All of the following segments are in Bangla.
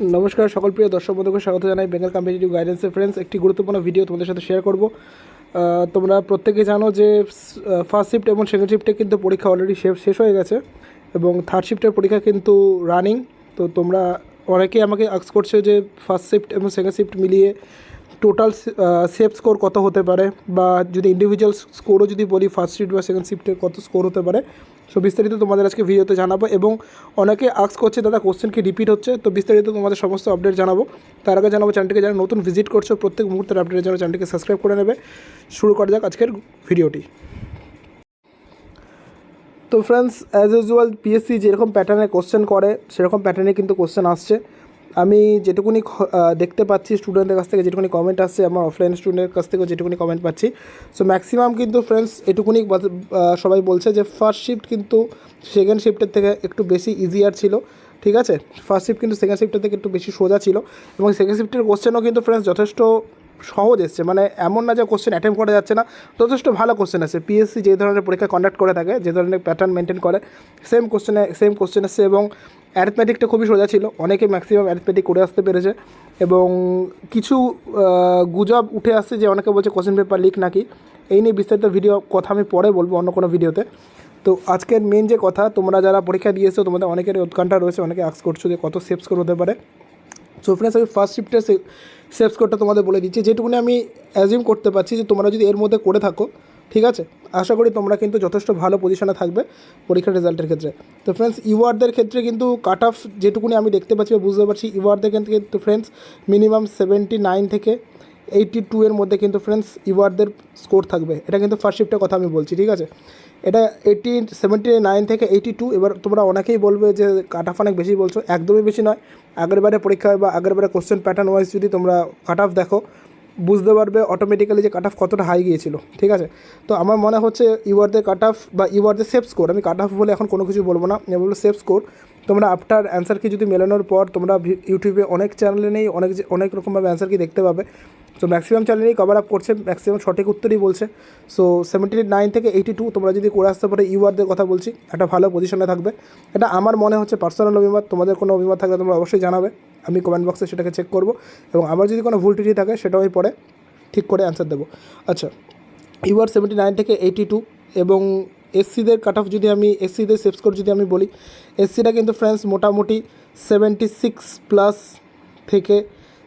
নমস্কার, সকল প্রিয় দর্শক বন্ধুকে স্বাগত জানাই বেঙ্গল কম্পিটিটিভ গাইডেন্সের ফ্রেন্ডস একটি গুরুত্বপূর্ণ ভিডিও তোমাদের সাথে শেয়ার করব। তোমরা প্রত্যেকে জানো যে ফার্স্ট শিফট এবং সেকেন্ড শিফটে কিন্তু পরীক্ষা অলরেডি শেষ হয়ে গেছে এবং থার্ড শিফটের পরীক্ষা কিন্তু রানিং তো তোমরা অনেকেই আমাকে আক্স করছে যে ফার্স্ট শিফট এবং সেকেন্ড শিফট মিলিয়ে টোটাল সেফ স্কোর কত হতে পারে? বা যদি ইন্ডিভিজুয়াল স্কোরও যদি বলি ফার্স্ট শিফট বা সেকেন্ড শিফটের কত স্কোর হতে পারে? সো বিস্তারিত তোমাদের আজকে ভিডিওতে জানাব এবং অনেকে আক্স করছে, দাদা কোশ্চেন কি রিপিট হচ্ছে? তো বিস্তারিত তোমাদের সমস্ত আপডেট জানাব। তার আগে জানাব চ্যানেলটিকে যারা নতুন ভিজিট করছ, প্রত্যেক মুহূর্তের আপডেটের জন্য চ্যানেলটিকে সাবস্ক্রাইব করে নেবে। শুরু করা যাক আজকের ভিডিওটি তো ফ্রেন্ডস অ্যাজ ইউজুয়াল পিএসসি যেরকম প্যাটার্নে কোশ্চেন করে, সেরকম প্যাটার্নে কিন্তু কোশ্চেন আসছে। আমি যেটুকুনি দেখতে পাচ্ছি স্টুডেন্টদের কাছ থেকে, যেটুকুনি কমেন্ট আসছে, আমার অফলাইন স্টুডেন্টের কাছ থেকেও যেটুকুনি কমেন্ট পাচ্ছি। সো ম্যাক্সিমাম কিন্তু ফ্রেন্ডস এটুকুনি সবাই বলছে যে ফার্স্ট শিফট কিন্তু সেকেন্ড শিফটের থেকে একটু বেশি ইজিয়ার ছিল, ঠিক আছে? ফার্স্ট শিফট কিন্তু সেকেন্ড শিফটের থেকে একটু বেশি সোজা ছিল এবং সেকেন্ড শিফটের কোশ্চেনও কিন্তু ফ্রেন্ডস যথেষ্ট সহজ এসছে। মানে এমন না যে কোশ্চেন অ্যাটেম্প করা যাচ্ছে না, যথেষ্ট ভালো কোশ্চেন আছে। পিএসসি যে ধরনের পরীক্ষা কন্ডাক্ট করে থাকে, যে ধরনের প্যাটার্ন মেনটেন করে সেম কোশ্চেনে সেম কোশ্চেন এসছে এবং অ্যারিথমেটিকটা খুবই সোজা ছিল। অনেকে ম্যাক্সিমাম অ্যারিথমেটিক করে আসতে পেরেছে এবং কিছু গুজব উঠে আসছে যে অনেকে বলছে কোশ্চেন পেপার লিক নাকি। এই নিয়ে বিস্তারিত ভিডিও কথা আমি পরে বলব অন্য কোনো ভিডিওতে তো। আজকের মেন যে কথা, তোমরা যারা পরীক্ষা দিয়েছ, তোমাদের অনেকের উৎকণ্ঠা রয়েছে, অনেকে আক্স করছ যে কত সেভ স্কোর হতে পারে। সো ফ্রেন্ডস আমি ফার্স্ট শিফটের সেভ স্কোরটা তোমাদের বলে দিচ্ছি। যেটুকুনি আমি অ্যাজিউম করতে পারছি যে তোমরা যদি এর মধ্যে করে থাকো ঠিক আছে? আশা করি তোমরা কিন্তু যথেষ্ট ভালো পজিশনে থাকবে পরীক্ষার রেজাল্টের ক্ষেত্রে। তো ফ্রেন্ডস ইওয়ার্ডদের ক্ষেত্রে কিন্তু কাট অফ যেটুকুনি আমি দেখতে পাচ্ছি বা বুঝতে পারছি ইওয়ার্ডদের ক্ষেত্রে কিন্তু ফ্রেন্ডস মিনিমাম সেভেন্টি নাইন থেকে এইটটি টু এর মধ্যে কিন্তু ফ্রেন্ডস ইওয়ার্ডদের স্কোর থাকবে। এটা কিন্তু ফার্স্ট শিফটের কথা আমি বলছি, ঠিক আছে? এটা এইটি সেভেন্টি নাইন থেকে এইটি টু এবার তোমরা অনেকেই বলবে যে কাট অফ অনেক বেশি বলছো, একদমই বেশি নয়। আগের বারে পরীক্ষায় বা আগের বারে কোশ্চেন প্যাটার্ন ওয়াইজ যদি তোমরা কাট অফ দেখো বুঝতে পারবে অটোমেটিক্যালি যে কাট অফ কতটা হাই গিয়েছিল, ঠিক আছে? তো আমার মনে হচ্ছে ইউআরদের কাট অফ বা ইউআরদের সেফ স্কোর আমি কাট অফ বলে এখন কোনো কিছু বলব না, আমি বলব সেফ স্কোর তোমরা আফটার অ্যান্সারকে যদি মেলানোর পর তোমরা ইউটিউবে অনেক চ্যানেলে নেই, অনেক অনেক রকমভাবে অ্যান্সারকে দেখতে পাবে তো ম্যাক্সিমাম চ্যানেলেই কভার আপ করছে ম্যাক্সিমাম সঠিক উত্তরই বলছে। সো সেভেন্টি নাইন থেকে এইটি টু তোমরা যদি করে আসতে পারো ইউআরদের কথা বলছি, একটা ভালো পজিশনে থাকবে। এটা আমার মনে হচ্ছে পার্সোনাল অভিমত, তোমাদের কোনো অভিমত থাকলে তোমরা অবশ্যই জানাবে, আমি কমেন্ট বক্সে সেটাকে চেক করব। এবং আমার যদি কোনো ভুল ত্রুটি থাকে, সেটাও আমি পরে ঠিক করে অ্যান্সার দেবো। আচ্ছা ইউআর সেভেন্টি নাইন থেকে এইটি টু এবং এসসিদের কাট অফ যদি আমি এসসিদের সেভ স্কোর যদি আমি বলি এসসিটা কিন্তু ফ্রেন্ডস মোটামুটি সেভেন্টি সিক্স প্লাস থেকে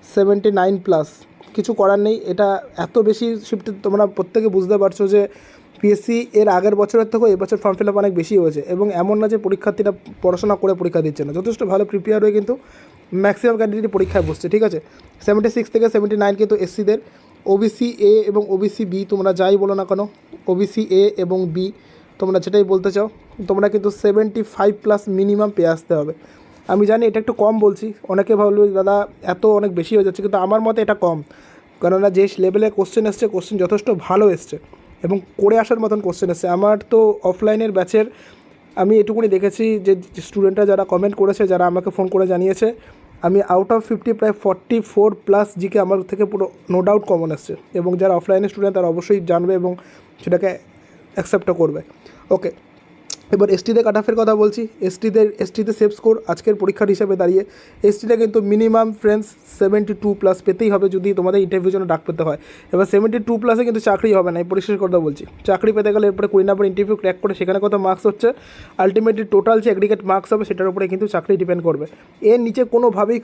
সেভেন্টি নাইন প্লাস কিছু করার নেই। এটা এত বেশি শিফট তোমরা প্রত্যেকে বুঝতে পারছ যে পিএসসি এর আগের বছরের থেকেও এবছর ফর্ম ফিল আপ অনেক বেশি হয়েছে এবং এমন না যে পরীক্ষার্থীরা পড়াশোনা করে পরীক্ষা দিচ্ছে না। যথেষ্ট ভালো প্রিপেয়ার হয়ে কিন্তু ম্যাক্সিমাম ক্যান্ডিডেট পরীক্ষায় বসছে, ঠিক আছে? সেভেন্টি সিক্স থেকে সেভেন্টি নাইন কিন্তু এসসিদের ওবিসি এ এবং ওবিসি বি তোমরা যাই বলো না কেন ওবিসি এ এবং বি তোমরা যেটাই বলতে চাও, তোমরা কিন্তু সেভেন্টি ফাইভ প্লাস মিনিমাম পেয়ে আসতে হবে। আমি জানি এটা একটু কম বলছি। অনেকে ভাবলো দাদা, এত অনেক বেশি হয়ে যাচ্ছে। কিন্তু আমার মতে এটা কম। কেননা যে লেভেলে কোশ্চেন এসছে কোশ্চেন যথেষ্ট ভালো এসছে এবং করে আসার মতন কোশ্চেন এসছে। আমার তো অফলাইনের ব্যাচের আমি এটুকুনি দেখেছি যে স্টুডেন্টরা যারা কমেন্ট করেছে, যারা আমাকে ফোন করে জানিয়েছে, আমি আউট অফ ফিফটি প্রায় ফর্টি ফোর প্লাস জিকে আমার থেকে পুরো নো ডাউট কমন এসছে এবং যারা অফলাইনের স্টুডেন্ট তারা অবশ্যই জানবে এবং সেটাকে অ্যাকসেপ্টও করবে। ওকে এবার এসটিতে কাট অফের কথা বলছি এসটিদের এসটিতে সেভ স্কোর আজকের পরীক্ষার হিসাবে দাঁড়িয়ে এসটিতে কিন্তু minimum friends seventy two plus পেতেই হবে যদি তোমাদের ইন্টারভিউর জন্য ডাক পেতে হয়। এবার সেভেন্টি টু প্লাসে কিন্তু চাকরি হবে না, এই পরিষ্কার কথা বলছি। চাকরি পেতে গেলে এরপরে কুড়ি নাম্বার ইন্টারভিউ ক্র্যাক করে সেখানে কত মার্কস হচ্ছে আলটিমেটলি টোটাল যে অ্যাগ্রিগেট মার্কস হবে সেটার উপরে কিন্তু চাকরি ডিপেন্ড করবে। এর নিচে কোনোভাবেই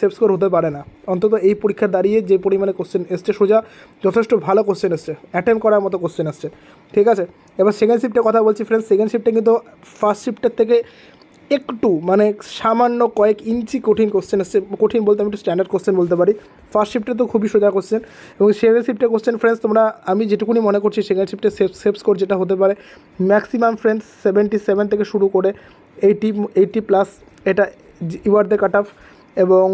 সেভ স্কোর হতে পারে না। অন্তত এই পরীক্ষার দাঁড়িয়ে যে পরিমাণে কোশ্চেন এসছে সোজা, যথেষ্ট ভালো কোশ্চেন এসছে অ্যাটেম্প করার মতো কোশ্চেন এসছে। ঠিক আছে? এবার সেকেন্ড শিফটের কথা বলছি ফ্রেন্ডস সেকেন্ড শিফটে কিন্তু ফার্স্ট শিফটের থেকে একটু মানে সামান্য কয়েক ইঞ্চি কঠিন কোশ্চেন এসছে কঠিন বলতে আমি একটু স্ট্যান্ডার্ড কোশ্চেন বলতে পারি। ফার্স্ট শিফটে তো খুবই সোজা কোশ্চেন এবং সেকেন্ড শিফটের কোশ্চেন ফ্রেন্ডস তোমরা, আমি যেটুকুনি মনে করছি সেকেন্ড শিফটে সেভ সেভ স্কোর যেটা হতে পারে ম্যাক্সিমাম ফ্রেন্ডস সেভেন্টি সেভেন থেকে শুরু করে এইটি এইটি প্লাস এটা ইউআরদের কাট অফ এবং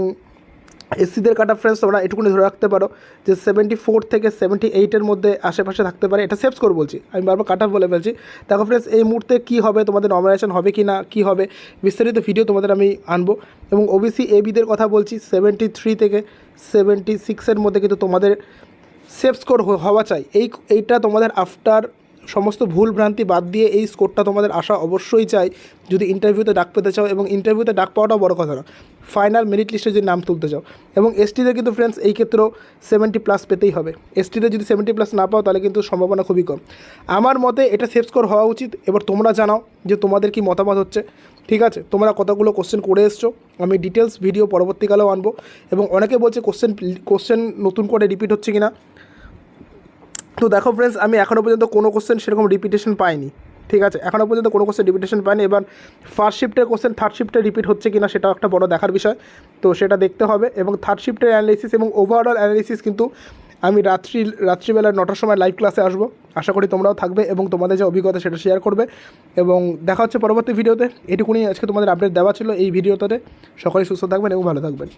এসসিদের কাটা ফ্রেন্ডস তোমরা এটুকুনি ধরে রাখতে পারো যে সেভেন্টি ফোর থেকে সেভেন্টি এইটের মধ্যে আশেপাশে থাকতে পারে। এটা সেভ স্কোর বলছি। আমি বারবার কাট অফ বলে ফেলছি। দেখো ফ্রেন্ডস এই মুহূর্তে কী হবে, তোমাদের নমিনেশন হবে কি না কী হবে, বিস্তারিত ভিডিও তোমাদের আমি আনব। এবং ওবিসি এবিদের কথা বলছি সেভেন্টি থ্রি থেকে সেভেন্টি সিক্সের মধ্যে কিন্তু তোমাদের সেভ স্কোর হওয়া চাই। এই, এইটা তোমাদের আফটার সমস্ত ভুল ভ্রান্তি বাদ দিয়ে এই স্কোরটা তোমাদের আসা অবশ্যই চাই। যদি ইন্টারভিউতে ডাক পেতে চাও এবং ইন্টারভিউতে ডাক পাওয়াটাও বড় কথা না ফাইনাল মেরিট লিস্টে যদি নাম তুলতে চাও। এবং এসটিতে কিন্তু ফ্রেন্ডস এই ক্ষেত্রেও সেভেন্টি প্লাস পেতেই হবে। এসটিতে যদি সেভেন্টি প্লাস না পাও, তাহলে কিন্তু সম্ভাবনা খুবই কম। আমার মতে এটা সেফ স্কোর হওয়া উচিত। এবার তোমরা জানাও যে তোমাদের কি মতামত হচ্ছে। ঠিক আছে? তোমরা কতগুলো কোশ্চেন করে এসছো? আমি ডিটেলস ভিডিও পরবর্তীকালেও আনব। এবং অনেকে বলছে কোশ্চেন কোশ্চেন নতুন করে রিপিট হচ্ছে কিনা? তো দেখো ফ্রেন্ডস আমি এখনও পর্যন্ত কোনো কোশ্চেন সেরকম রিপিটেশন পাইনি, ঠিক আছে? এখনও পর্যন্ত কোনো কোশ্চেন রিপিটেশন পাইনি, এবার ফার্স্ট শিফটের কোশ্চেন থার্ড শিফটে রিপিট হচ্ছে কিনা সেটাও একটা বড় দেখার বিষয়। তো সেটা দেখতে হবে এবং থার্ড শিফটের অ্যানালিসিস এবং ওভারঅল অ্যানালিসিস কিন্তু আমি রাত্রি, রাত্রিবেলা নটার সময় লাইভ ক্লাসে আসব। আশা করি তোমরাও থাকবে এবং তোমাদের যে অভিজ্ঞতা সেটা শেয়ার করবে। এবং দেখা হচ্ছে পরবর্তী ভিডিওতে এটুকুনি আজকে তোমাদের আপডেট দেওয়া ছিল এই ভিডিওটাতে সকলেই সুস্থ থাকবেন এবং ভালো থাকবেন।